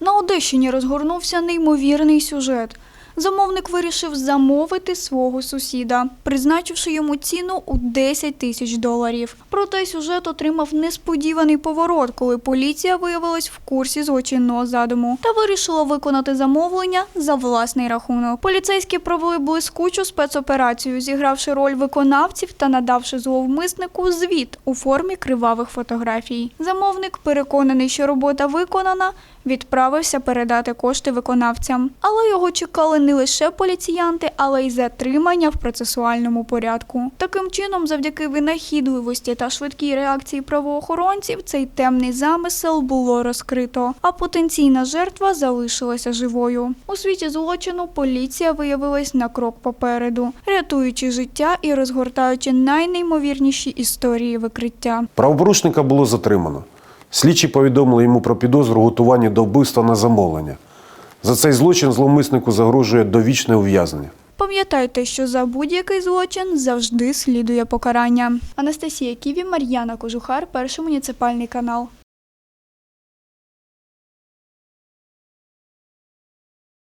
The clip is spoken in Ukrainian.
На Одещині розгорнувся неймовірний сюжет. Замовник вирішив замовити свого сусіда, призначивши йому ціну у 10 тисяч доларів. Проте сюжет отримав несподіваний поворот, коли поліція виявилась в курсі злочинного задуму та вирішила виконати замовлення за власний рахунок. Поліцейські провели блискучу спецоперацію, зігравши роль виконавців та надавши зловмиснику звіт у формі кривавих фотографій. Замовник, переконаний, що робота виконана, відправився передати кошти виконавцям. Але його чекали не лише поліціянти, але й затримання в процесуальному порядку. Таким чином, завдяки винахідливості та швидкій реакції правоохоронців, цей темний замисел було розкрито, а потенційна жертва залишилася живою. У світі злочину поліція виявилась на крок попереду, рятуючи життя і розгортаючи найнеймовірніші історії викриття. Правопорушника було затримано. Слідчі повідомили йому про підозру у готуванні до вбивства на замовлення. За цей злочин зловмиснику загрожує довічне ув'язнення. Пам'ятайте, що за будь-який злочин завжди слідує покарання. Анастасія Ківі, Мар'яна Кожухар, перший муніципальний канал.